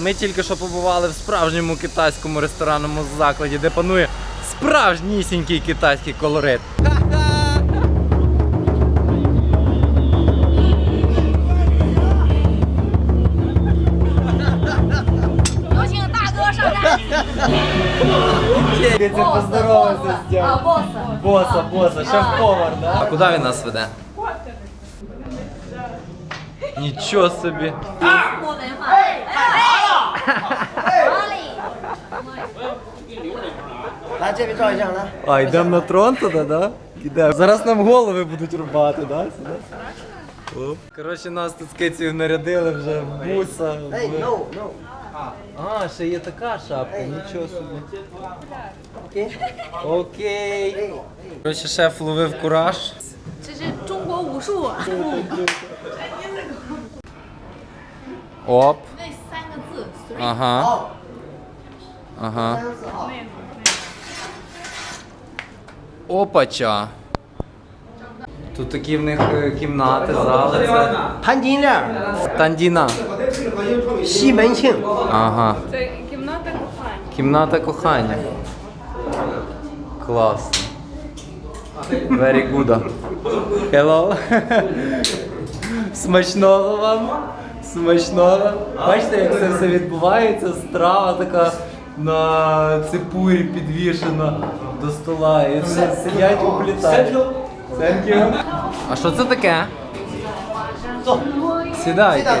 Ми тільки що побували в справжньому китайському ресторанному закладі, де панує справжнісінький китайський колорит. Поздоровайся з дядьком. Боса, боса, боса. шеф-повар, да? А куди він нас веде? Нічого собі. 我文化。哎，哪里？来这边照一张，来。 А, йдемо на трон туди, да? Ідемо. Зараз нам голови будуть рубати, да? Сюди? Оп. Коротше, нас тут з кицею нарядили вже в буса. Эй, в- no, no. А, ще є така шапка, нічого собі. Окей. Окей. 哎， Коротше, шеф ловив кураж. 这是中国武术。 Оп. 那三个字，随 Ага. 好， Ага. 三十四号。 Опача. Тут такі в них е, кімнати, зали. Це 潘金莲， Тандіна. 西门庆， Ага. Це кімната кохання. Кімната кохання. Класно. Very good. Hello. Смачного вам. Смачно. Бачите, як це все відбувається, страва така на цепурі підвішена до стола. І все сидять у Thank. А що це таке? Сідай. Сідай.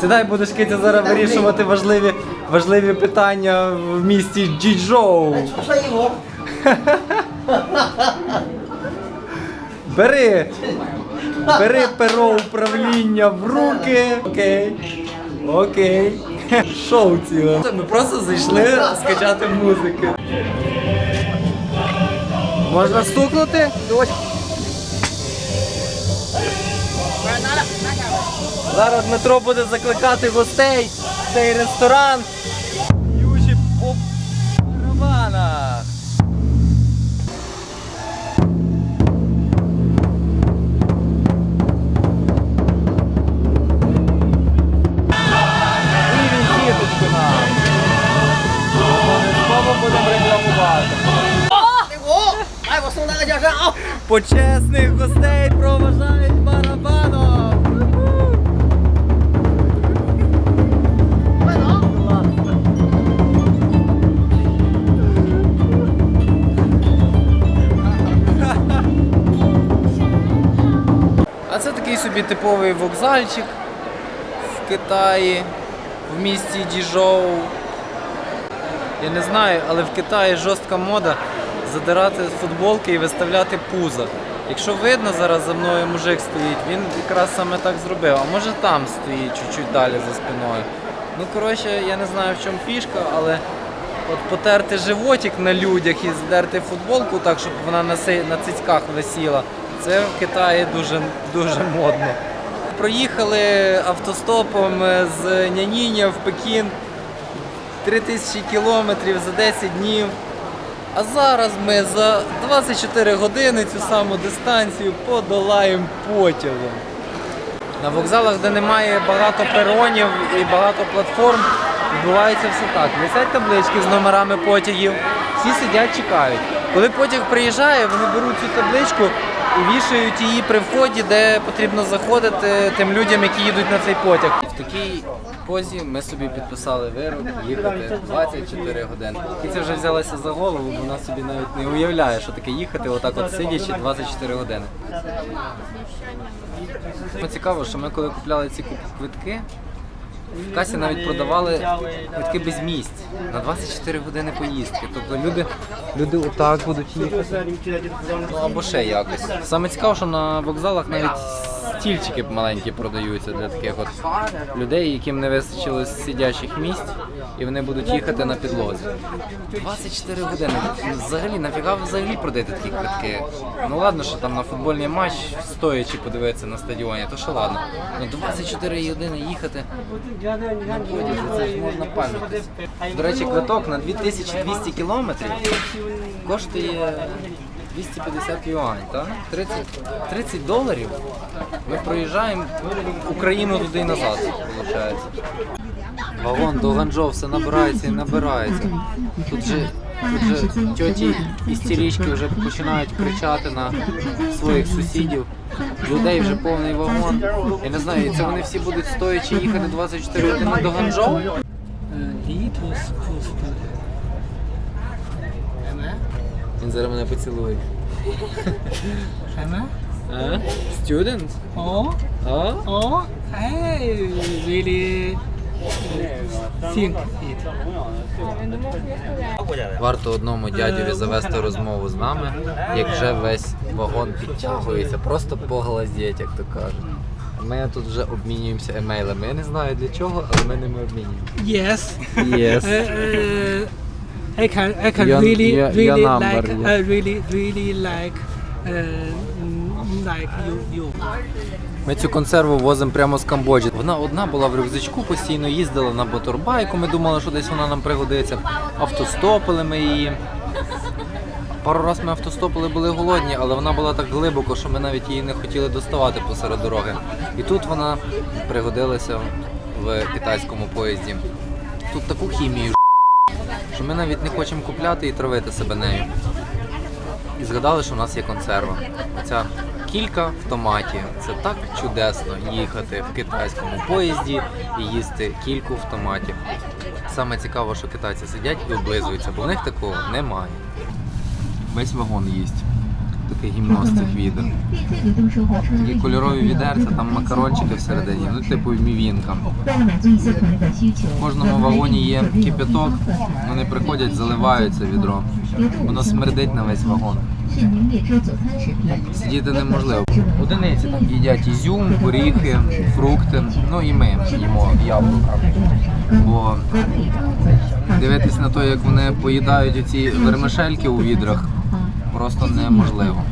Сідай, будеш Китя зараз вирішувати важливі важливі питання в місті Джіджоу. Бери! Бери перо управління в руки. Окей. Окей. Шоу ціле. Ми просто зайшли скачати музики. Можна стукнути? Зараз Дмитро буде закликати гостей в цей ресторан. Почесних гостей проважають барабаном. А це такий собі типовий вокзальчик в Китаї, в місті Діжоу. Я не знаю, але в Китаї жорстка мода задирати футболки і виставляти пузо. Якщо видно, зараз за мною мужик стоїть, він якраз саме так зробив. А може там стоїть чуть-чуть далі за спиною. Ну, коротше, я не знаю в чому фішка, але от потерти животик на людях і здерти футболку так, щоб вона на, на цицьках висіла, це в Китаї дуже, дуже модно. Проїхали автостопом з Няніня в Пекін 3000 кілометрів за 10 днів. А зараз ми за 24 години цю саму дистанцію подолаємо потягом. На вокзалах, де немає багато перонів і багато платформ, відбувається все так. Висять таблички з номерами потягів, всі сидять, чекають. Коли потяг приїжджає, вони беруть цю табличку і вішають її при вході, де потрібно заходити тим людям, які їдуть на цей потяг. В такій позі ми собі підписали вирок їхати 24 години. І це вже взялася за голову, вона собі навіть не уявляє, що таке їхати отак от сидячи 24 години. Цікаво, що ми коли купляли ці квитки, в касі навіть продавали квитки без місць на 24 години поїздки. Тобто люди, люди отак будуть їхати. Ну або ще якось. Саме цікаво, що на вокзалах навіть стільчики маленькі продаються для таких от людей, яким не вистачило сидячих місць, і вони будуть їхати на підлозі. 24 години. Взагалі, нафіга взагалі продаєте такі квитки? Ну ладно, що там на футбольний матч стоячи подивитися на стадіоні, то що ладно. Ну 24 години їхати на потязі, це ж можна пам'ятати. До речі, квиток на 2200 кілометрів коштує 250 юань, так? 30, 30 доларів. Ми проїжджаємо Україну туди і назад, виходить. Вагон до Ганчжоу все набирається і набирається. Тут же, тут же тьоті істерички вже починають кричати на своїх сусідів. Людей вже повний вагон. Я не знаю, це вони всі будуть стоячи їхати 24 години до school student. Am I? Він зараз мене поцілує. А? Student? Oh, А? oh, I really think it. Варто одному дядьові завести розмову з нами, як вже весь вагон підтягується, просто поглазіть, як то кажуть. Ми тут вже обмінюємося емейлами. Я не знаю для чого, але ми ними обмінюємося. Yes. Yes. Uh, uh, I can I can Your- really your- your really number, like yes. I really really like uh, mm, like you you. Ми цю консерву возимо прямо з Камбоджі. Вона одна була в рюкзачку, постійно їздила на моторбайку. Ми думали, що десь вона нам пригодиться. Автостопили ми її. Пару раз ми автостопили, були голодні, але вона була так глибоко, що ми навіть її не хотіли доставати посеред дороги. І тут вона пригодилася в китайському поїзді. Тут таку хімію, що ми навіть не хочемо купляти і травити себе нею. І згадали, що в нас є консерва. Оця кілька в томаті. Це так чудесно їхати в китайському поїзді і їсти кільку в томаті. Саме цікаво, що китайці сидять і облизуються, бо в них такого немає. Весь вагон їсть. Таке гімно з цих. Такі кольорові відерця, там макарончики всередині, ну типу мівінка. В кожному вагоні є кипяток, вони приходять, заливаються відро. Воно смердить на весь вагон. Сидіти неможливо. Одиниці там їдять ізюм, горіхи, фрукти. Ну і ми їмо яблука. Бо дивитись на те, як вони поїдають оці вермишельки у відрах, просто неможливо.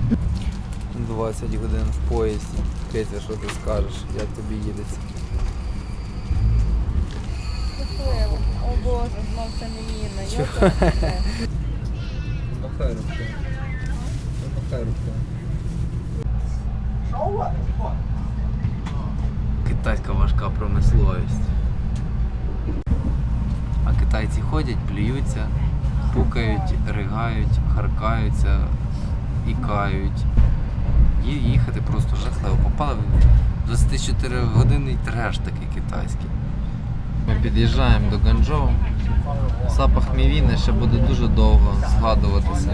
20 годин в поїзді. Киця, що ти скажеш, як тобі їдеться? О Боже, знов це не Ніна. Махай рукою. Махай рукою. Китайська важка промисловість. А китайці ходять, плюються, пукають, ригають, харкаються, ікають. Ї- Їхати просто жахливо. Попали в 24 годинний треш такий китайський. Ми під'їжджаємо до Ганчжоу. Запах мівіни ще буде дуже довго згадуватися.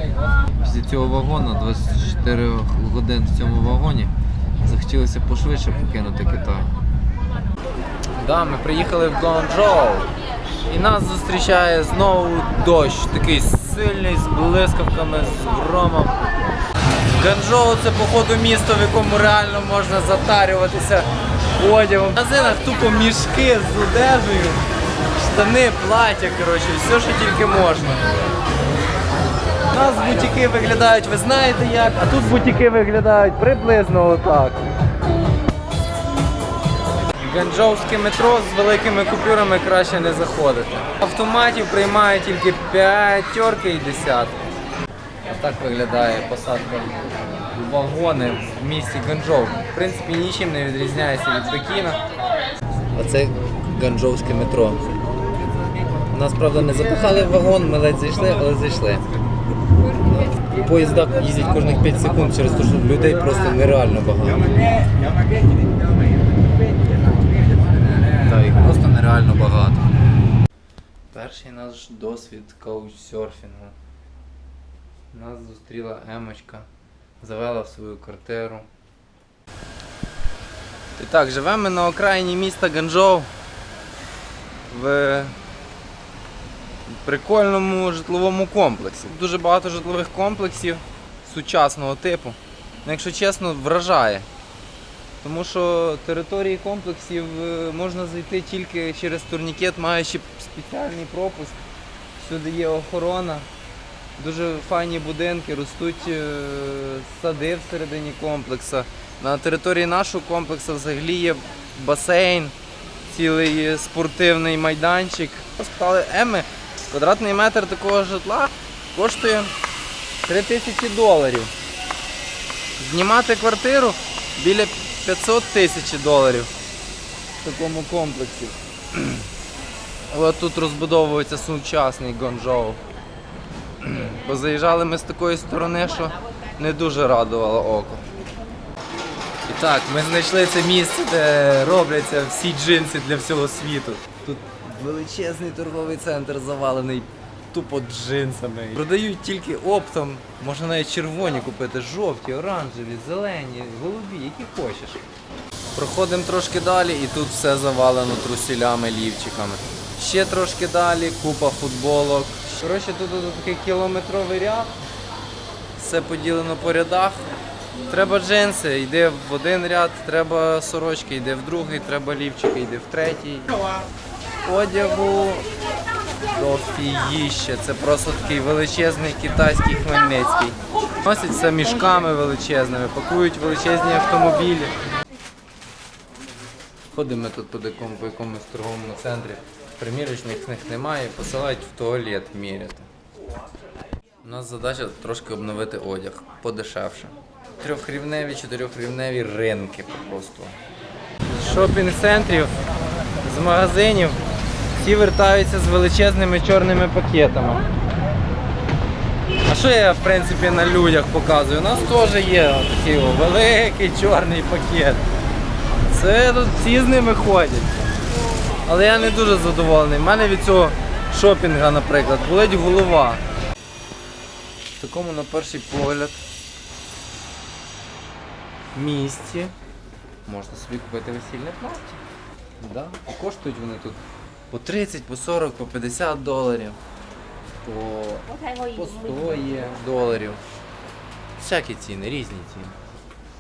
Після цього вагону, 24 годин в цьому вагоні, захотілося пошвидше покинути Китай. Да, ми приїхали в Ганчжоу. І нас зустрічає знову дощ, такий сильний, з блискавками, з громом. Ганчжоу це походу місто, в якому реально можна затарюватися одягом. В магазинах тупо мішки з одежею, штани, плаття, коротше, все, що тільки можна. У нас бутіки виглядають, ви знаєте як, а тут бутіки виглядають приблизно отак. Ганчжоуське метро з великими купюрами краще не заходити. Автоматів приймає тільки п'ятерки і десятки. А так виглядає посадка вагони в місті Ганчжоу. В принципі, нічим не відрізняється від Пекіна. А це ганчжоуське метро. Нас, правда, не запихали в вагон, ми ледь зайшли, але зайшли. Поїзда їздять кожних 5 секунд через те, що людей просто нереально багато. Так, їх просто нереально багато. Перший наш досвід каучсерфінгу. Нас зустріла Емочка, завела в свою квартиру. І так, живемо ми на окраїні міста Ганчжоу в прикольному житловому комплексі. Дуже багато житлових комплексів сучасного типу. Ну, якщо чесно, вражає. Тому що території комплексів е, можна зайти тільки через турнікет, маючи спеціальний пропуск. Всюди є охорона. Дуже файні будинки, ростуть е, сади всередині комплексу. На території нашого комплексу взагалі є басейн, цілий спортивний майданчик. Спитали Еми, квадратний метр такого житла коштує 3 тисячі доларів. Знімати квартиру біля 500 тисяч доларів в такому комплексі. От тут розбудовується сучасний Гонжоу. Бо заїжджали ми з такої сторони, що не дуже радувало око. І так, ми знайшли це місце, де робляться всі джинси для всього світу. Тут величезний торговий центр завалений тупо джинсами. Продають тільки оптом, можна навіть червоні купити, жовті, оранжеві, зелені, голубі, які хочеш. Проходимо трошки далі і тут все завалено трусілями, лівчиками. Ще трошки далі, купа футболок. Коротше, тут, тут такий кілометровий ряд. Все поділено по рядах. Треба джинси, йде в один ряд, треба сорочки, йде в другий, треба лівчики, йде в третій. Одягу дофігіще. Це просто такий величезний китайський хмельницький. Носяться мішками величезними, пакують величезні автомобілі. Ходимо тут по якомусь торговому центрі. Примірочних них немає, посилають в туалет міряти. У нас задача трошки обновити одяг, подешевше. Трьохрівневі, чотирьохрівневі ринки просто. Шопінг-центрів, з магазинів всі вертаються з величезними чорними пакетами. А що я в принципі на людях показую? У нас теж є такий великий чорний пакет. Це тут всі з ними ходять. Але я не дуже задоволений. У мене від цього шопінга, наприклад, болить голова. В такому на перший погляд місці можна собі купити весільне плаття. Да. І коштують вони тут по 30, по 40, по 50 доларів, по, по 100 є доларів. Всякі ціни, різні ціни.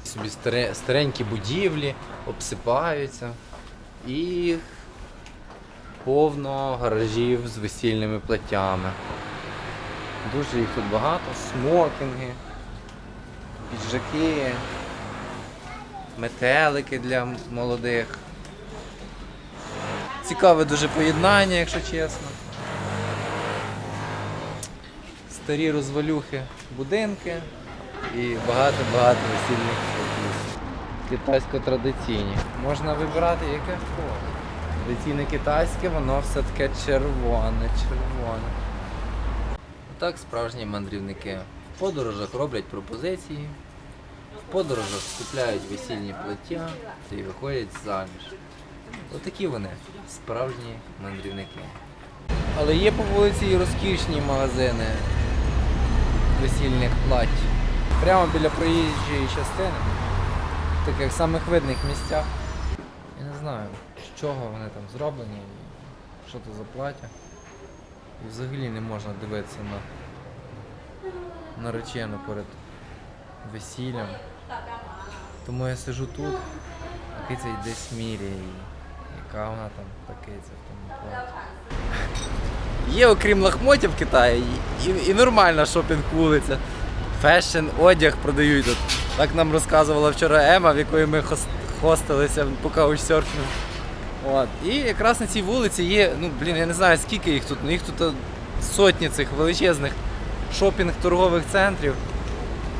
Собі старе, старенькі будівлі обсипаються і повно гаражів з весільними платтями. Дуже їх тут багато, смокінги, піджаки, метелики для молодих. Цікаве дуже поєднання, якщо чесно. Старі розвалюхи будинки і багато-багато весільних платів. Китайсько-традиційні. Можна вибирати яке хочеш. Традиційне китайське, воно все таке червоне, червоне. Так справжні мандрівники в подорожах роблять пропозиції, в подорожах скупляють весільні плаття і виходять заміж. Отакі вони, справжні мандрівники. Але є по вулиці і розкішні магазини весільних плать. Прямо біля проїжджої частини, в таких самих видних місцях. Я не знаю, з чого вони там зроблені, що це за плаття. І взагалі не можна дивитися на наречену перед весіллям. Тому я сижу тут, а киця десь міряє її. Яка вона там та киця в тому платі. Є окрім лахмотів в Китаї і, і нормальна шопінг вулиця. Фешн, одяг продають тут. Так нам розказувала вчора Ема, в якої ми хос- хостилися по каучсерфінгу. От. І якраз на цій вулиці є, ну блін, я не знаю скільки їх тут, ну їх тут а, сотні цих величезних шопінг-торгових центрів.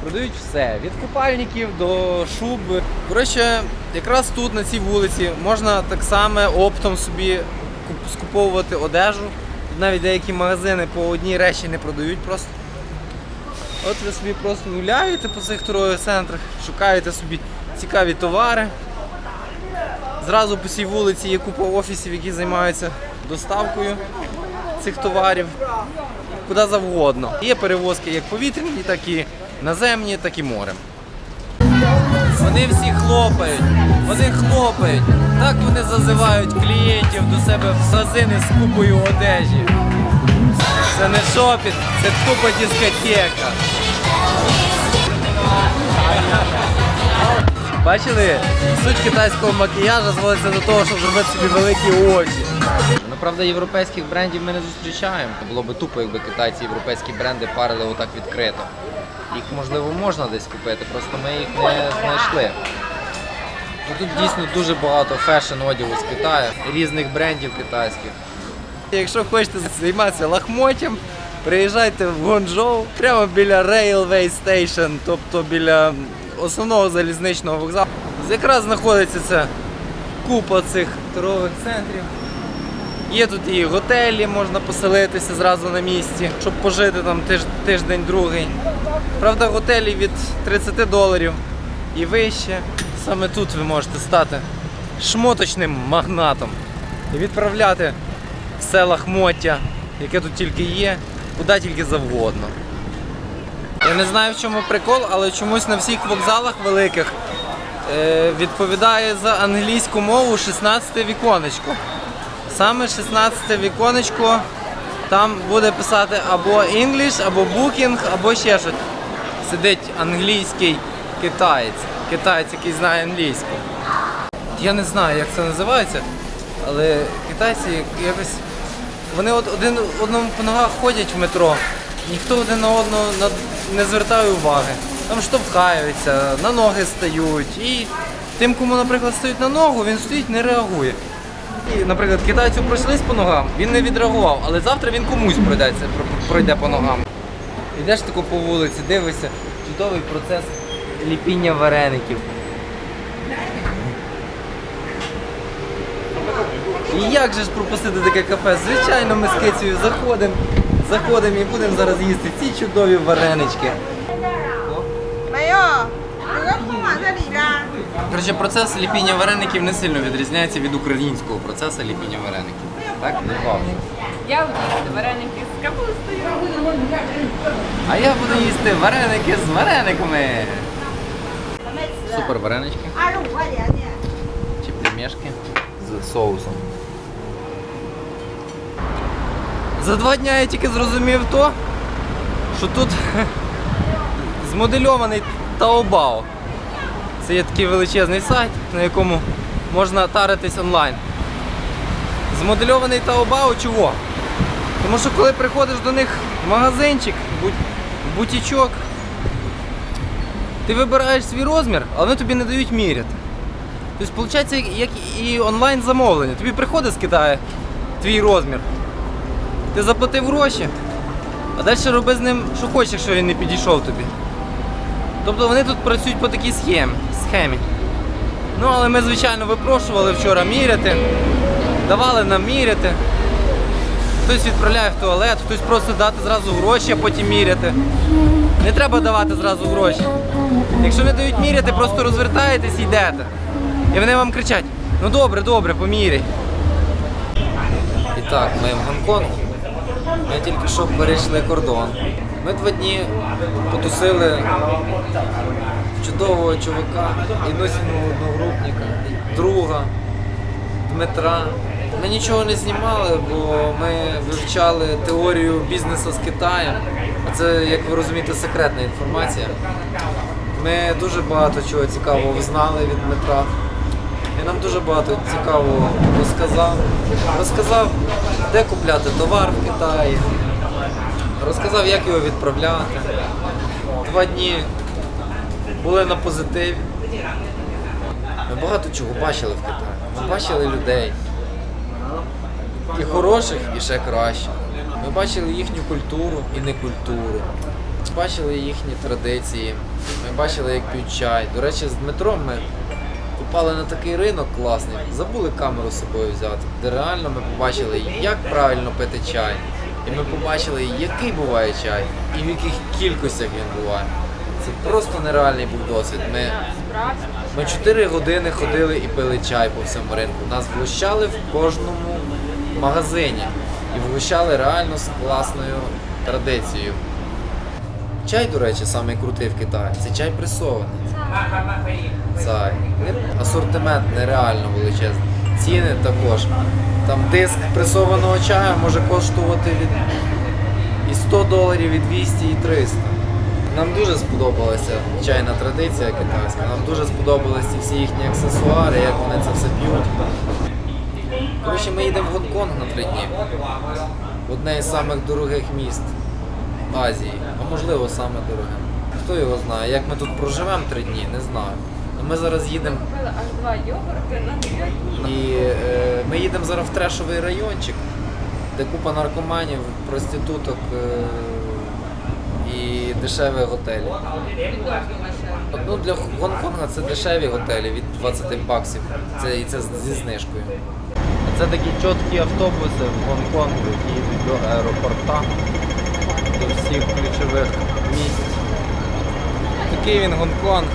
Продають все, від купальників до шуб. Коротше, якраз тут, на цій вулиці, можна так само оптом собі скуповувати одежу. Навіть деякі магазини по одній речі не продають просто. От ви собі просто гуляєте по цих торгових центрах, шукаєте собі цікаві товари. Зразу по цій вулиці є купа офісів, які займаються доставкою цих товарів куди завгодно. Є перевозки як повітряні, так і наземні, так і морем. Вони всі хлопають, вони хлопають. Так вони зазивають клієнтів до себе в магазини з купою одежі. Це не шопінг, це тупо дискотека. Бачили, суть китайського макіяжу зводиться до того, щоб зробити собі великі очі. Ну, правда, європейських брендів ми не зустрічаємо. Було би тупо, якби китайці європейські бренди парили отак відкрито. Їх можливо можна десь купити, просто ми їх не знайшли. Тут дійсно дуже багато фешн одягу з Китаю, різних брендів китайських. Якщо хочете займатися лахмоттям, приїжджайте в Гонжоу прямо біля Railway Station, тобто біля основного залізничного вокзалу. Якраз знаходиться це купа цих торгових центрів. Є тут і готелі, можна поселитися зразу на місці, щоб пожити там тиж, тиждень другий. Правда, готелі від 30 доларів і вище. Саме тут ви можете стати шмоточним магнатом і відправляти в селах Моття, яке тут тільки є, куди тільки завгодно. Я не знаю, в чому прикол, але чомусь на всіх вокзалах великих е, відповідає за англійську мову 16 віконечко. Саме 16 віконечко там буде писати або English, або Booking, або ще щось. Сидить англійський китаєць. Китаєць, який знає англійську. Я не знаю, як це називається, але китайці якось. Вони от один одному по ногах ходять в метро, ніхто один на одного не звертає уваги. Там штовхаються, на ноги стають. І тим, кому, наприклад, стають на ногу, він стоїть, не реагує. І, наприклад, китайцю пройшлись по ногам, він не відреагував, але завтра він комусь пройдеться, пройде по ногам. Йдеш тако по вулиці, дивишся, чудовий процес ліпіння вареників. І як же ж пропустити таке кафе? Звичайно, ми з кицею заходимо, заходимо і будемо зараз їсти ці чудові варенички. Коротше, процес ліпіння вареників не сильно відрізняється від українського процесу ліпіння вареників. Так? Я буду їсти вареники з капустою. А я буду їсти вареники з варениками. Супер варенички. Ну, чи пельмешки з соусом. За два дня я тільки зрозумів то, що тут змодельований Таобао. Це є такий величезний сайт, на якому можна таритись онлайн. Змодельований Таобао чого? Тому що коли приходиш до них в магазинчик, бутічок, ти вибираєш свій розмір, але вони тобі не дають міряти. Тобто, виходить, як і онлайн замовлення. Тобі приходить з Китаю твій розмір. Ти заплатив гроші, а далі роби з ним, що хочеш, якщо він не підійшов тобі. Тобто вони тут працюють по такій схемі. схемі. Ну, але ми, звичайно, випрошували вчора міряти, давали нам міряти. Хтось відправляє в туалет, хтось просить дати зразу гроші, а потім міряти. Не треба давати зразу гроші. Якщо не дають міряти, просто розвертаєтесь і йдете. І вони вам кричать: ну добре, добре, поміряй. І так, ми в Гонконгу. Ми тільки що перейшли кордон. Ми два дні потусили чудового чувака, іносіного одногрупника, друга, Дмитра. Ми нічого не знімали, бо ми вивчали теорію бізнесу з Китаєм. А це, як ви розумієте, секретна інформація. Ми дуже багато чого цікавого знали від Дмитра. Він нам дуже багато цікавого розказав. Розказав, де купляти товар в Китаї. Розказав, як його відправляти. Два дні були на позитиві. Ми багато чого бачили в Китаї. Ми бачили людей. І хороших, і ще кращих. Ми бачили їхню культуру і некультуру. Бачили їхні традиції. Ми бачили, як п'ють чай. До речі, з Дмитром ми попали на такий ринок класний, забули камеру з собою взяти, де реально ми побачили, як правильно пити чай. І ми побачили, який буває чай і в яких кількостях він буває. Це просто нереальний був досвід. Ми, ми 4 години ходили і пили чай по всьому ринку. Нас вгощали в кожному магазині. І вгощали реально з класною традицією. Чай, до речі, самий крутий в Китаї. Це чай пресований. Цай. Асортимент нереально величезний. Ціни також. Там диск пресованого чаю може коштувати від і 100 доларів, і 200, і 300. Нам дуже сподобалася чайна традиція китайська. Нам дуже сподобалися всі їхні аксесуари, як вони це все п'ють. Коротше, ми їдемо в Гонконг на три дні. Одне із самих дорогих міст Азії, а можливо саме дороге. Хто його знає, як ми тут проживемо три дні, не знаю. Ми зараз їдемо аж два йогурти на дві і е, ми їдемо зараз в трешовий райончик, де купа наркоманів, проституток е, і дешеві готелі. От, Ну, для Гонконга це дешеві готелі від 20 баксів. Це, і це зі знижкою. Це такі чіткі автобуси в Гонконгу, які йдуть до аеропорта, до всіх ключових місць. Такий він Гонконг.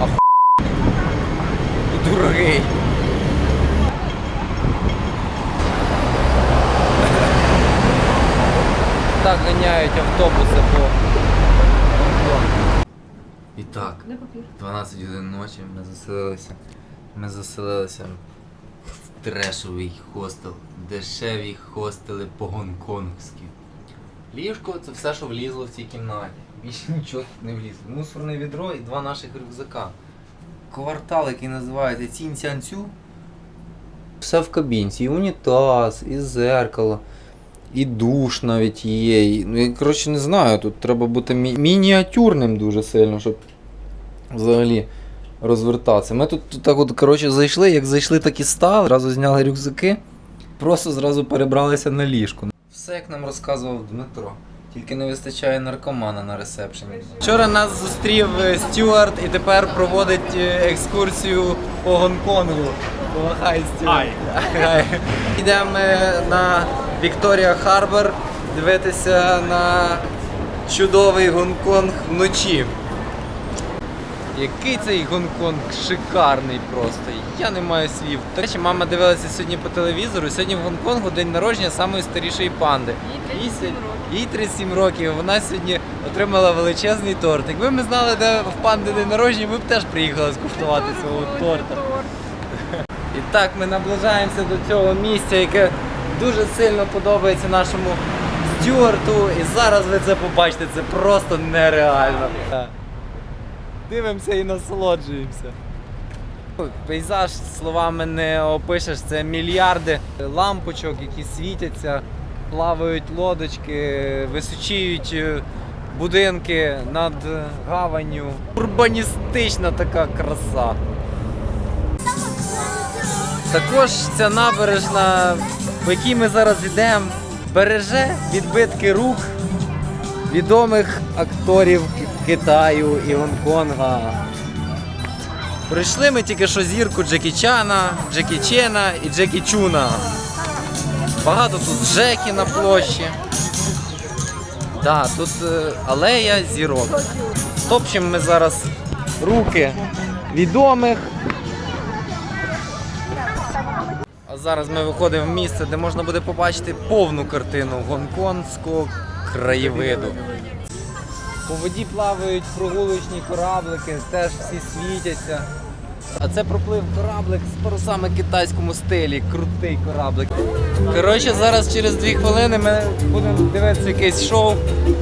Ах... І дорогий. Так ганяють автобуси по Гонконгу. І так, 12 годин ночі ми заселилися. Ми заселилися в трешовий хостел. Дешеві хостели по-гонконгськи. Ліжко це все, що влізло в цій кімнаті. Більше нічого не влізло. Мусорне відро і два наших рюкзака. Квартал, який називається Цінцянцю. Все в кабінці. І унітаз, і зеркало, і душ навіть є. І, ну, я, коротше, не знаю, тут треба бути мі- мініатюрним дуже сильно, щоб взагалі розвертатися. Ми тут, тут так от, коротше, зайшли, як зайшли, так і стали, зразу зняли рюкзаки, просто зразу перебралися на ліжко. Все як нам розказував Дмитро. Тільки не вистачає наркомана на ресепшені. Вчора нас зустрів е, Стюарт і тепер проводить е, екскурсію по Гонконгу. Стюарт. Хай. Йдемо е, на Вікторія Харбор дивитися на чудовий Гонконг вночі. Який цей Гонконг шикарний просто. Я не маю слів. До речі, мама дивилася сьогодні по телевізору. Сьогодні в Гонконгу день народження самої старішої панди. Їй сьогодні- Їй 37 років. Вона сьогодні отримала величезний торт. Якби ми знали, де в панди день народження, ми б теж приїхали скуштувати свого торта. І так ми наближаємося до цього місця, яке дуже сильно подобається нашому стюарту. І зараз ви це побачите, це просто нереально. Дивимося і насолоджуємося. Пейзаж словами не опишеш, це мільярди лампочок, які світяться, плавають лодочки, височіють е, будинки над гаванню. Урбаністична така краса. Також ця набережна, по якій ми зараз йдемо, береже відбитки рук відомих акторів Китаю і Гонконга. Пройшли ми тільки що зірку Джекі Чана, Джекі Чена і Джекі Чуна. Багато тут Джекі на площі. Да, тут е, алея зірок. Топчемо ми зараз руки відомих. А зараз ми виходимо в місце, де можна буде побачити повну картину гонконгського краєвиду. По воді плавають прогулочні кораблики, теж всі світяться. А це проплив кораблик з парусами китайському стилі. Крутий кораблик. Коротше, зараз через дві хвилини ми будемо дивитися якесь шоу.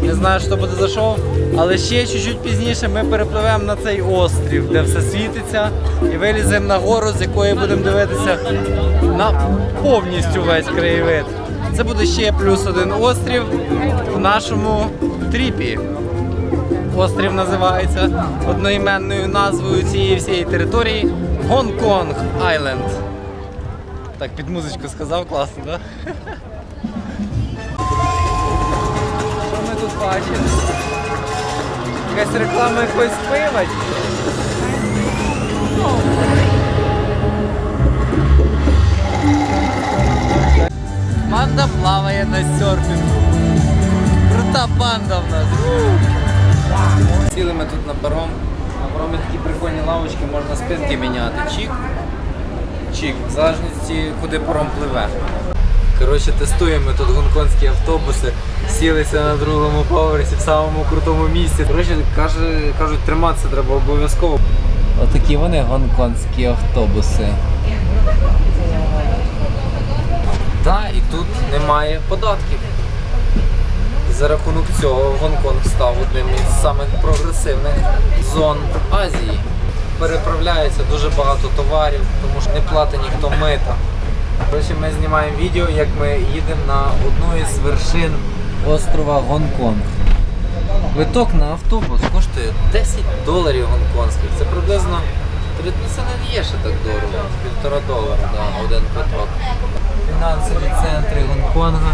Не знаю, що буде за шоу. Але ще чуть-чуть пізніше ми перепливемо на цей острів, де все світиться, і виліземо на гору, з якої будемо дивитися на повністю весь краєвид. Це буде ще плюс один острів в нашому тріпі. Острів називається одноіменною назвою цієї всієї території Гонконг Айленд. Так, під музичку сказав, класно, так? Да? Що ми тут бачимо? Якась реклама якогось пива? Панда плаває на серфінгу. Крута панда в нас. Сіли ми тут на паром. На паромі такі прикольні лавочки, можна спинки міняти. Чік. Чік, в залежності, куди паром пливе. Коротше, тестуємо тут гонконгські автобуси. Сілися на другому поверсі в самому крутому місці. Коротше, кажуть, триматися треба обов'язково. Отакі вони гонконгські автобуси. Так, і тут немає податків. За рахунок цього Гонконг став одним із самих прогресивних зон Азії. Переправляється дуже багато товарів, тому що не платить ніхто мита. Коротше, ми знімаємо відео, як ми їдемо на одну із вершин острова Гонконг. Квиток на автобус коштує 10 доларів гонконгських. Це приблизно це не є ще так дорого. Півтора долара на один квиток. Фінансові центри Гонконга.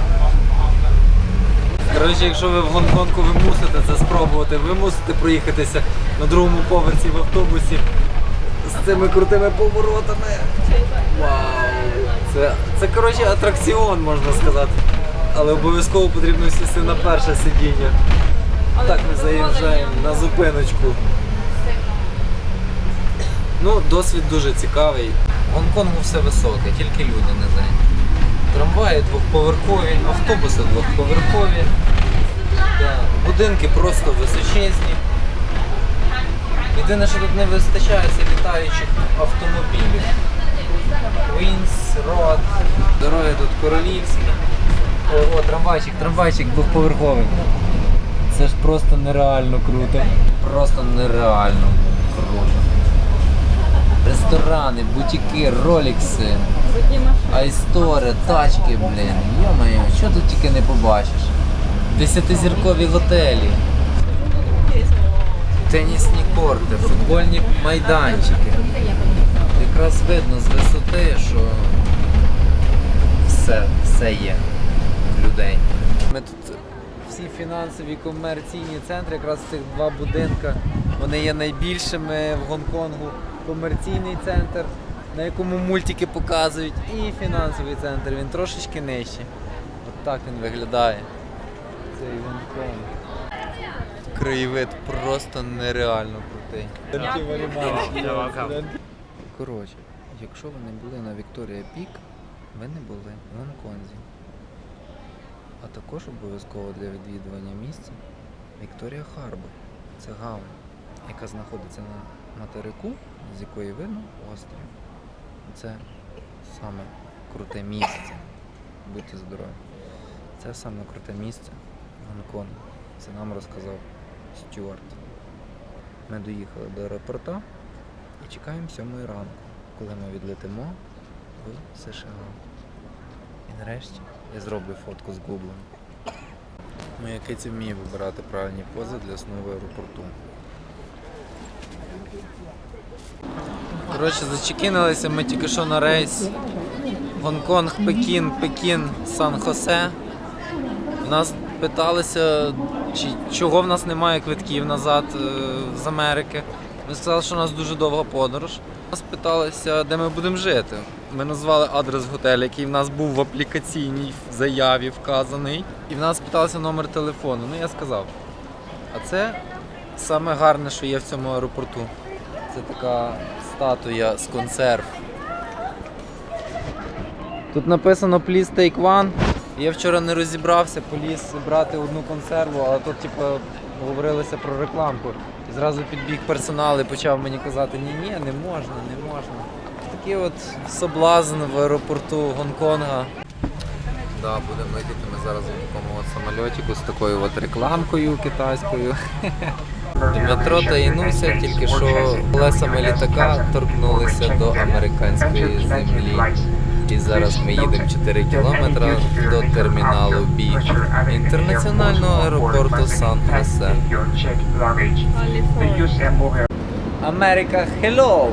Коротше, якщо ви в Гонконгу ви мусите це спробувати, ви мусите проїхатися на другому поверсі в автобусі з цими крутими поворотами. Вау! Це, це коротше атракціон, можна сказати. Але обов'язково потрібно сісти на перше сидіння. Так ми заїжджаємо на зупиночку. Ну, досвід дуже цікавий. В Гонконгу все високе, тільки люди не зайняті. Трамваї двохповерхові, автобуси двохповерхові. Будинки просто височезні. Єдине, що тут не вистачає, це літаючих автомобілів. Queens Road. Дороги тут королівські. О, о, трамвайчик, трамвайчик двохповерховий. Це ж просто нереально круто. Просто нереально круто. Ресторани, бутіки, ролікси, айстори, тачки, блін. Йо-моє, що тут тільки не побачиш? Десятизіркові готелі. Тенісні корти, футбольні майданчики. Якраз видно з висоти, що все, все є людей. Ми тут всі фінансові комерційні центри, якраз цих два будинка, вони є найбільшими в Гонконгу. Комерційний центр, на якому мультики показують, і фінансовий центр, він трошечки нижче. От так він виглядає. Цей Гонконг. Краєвид просто нереально крутий. Коротше, якщо ви не були на Вікторія Пік, ви не були в Гонконзі. А також обов'язково для відвідування місця Вікторія Харбор. Це гавань, яка знаходиться на материку, з якої видно острів. Це саме круте місце. Будьте здорові. Це саме круте місце в Гонконгу. Це нам розказав Стюарт. Ми доїхали до аеропорта і чекаємо сьомої ранку, коли ми відлетимо в США. І нарешті я зроблю фотку з гублем. Моя киця вміє вибирати правильні пози для сну в аеропорту. Коротше, зачекінилися ми тільки що на рейс. Гонконг, Пекін, Пекін, Сан-Хосе. Нас питалися, чи, чого в нас немає квитків назад е, з Америки. Ми сказали, що у нас дуже довга подорож. Нас питалися, де ми будемо жити. Ми назвали адрес готелю, який в нас був в аплікаційній заяві вказаний. І в нас питалися номер телефону. Ну я сказав. А це саме гарне, що є в цьому аеропорту. Це така статуя з консерв. Тут написано Please take one. Я вчора не розібрався, поліз брати одну консерву, але тут типу, говорилося про рекламку. І зразу підбіг персонал і почав мені казати, ні, ні, не можна, не можна. Такий от соблазн в аеропорту Гонконга. Да, будемо летіти ми зараз в такому от самольотику з такою от рекламкою китайською. Дмитро інуся тільки що колесами літака торкнулися до американської землі. І зараз ми їдемо 4 кілометри до терміналу Бі інтернаціонального аеропорту Сан-Хосе. Америка, hello!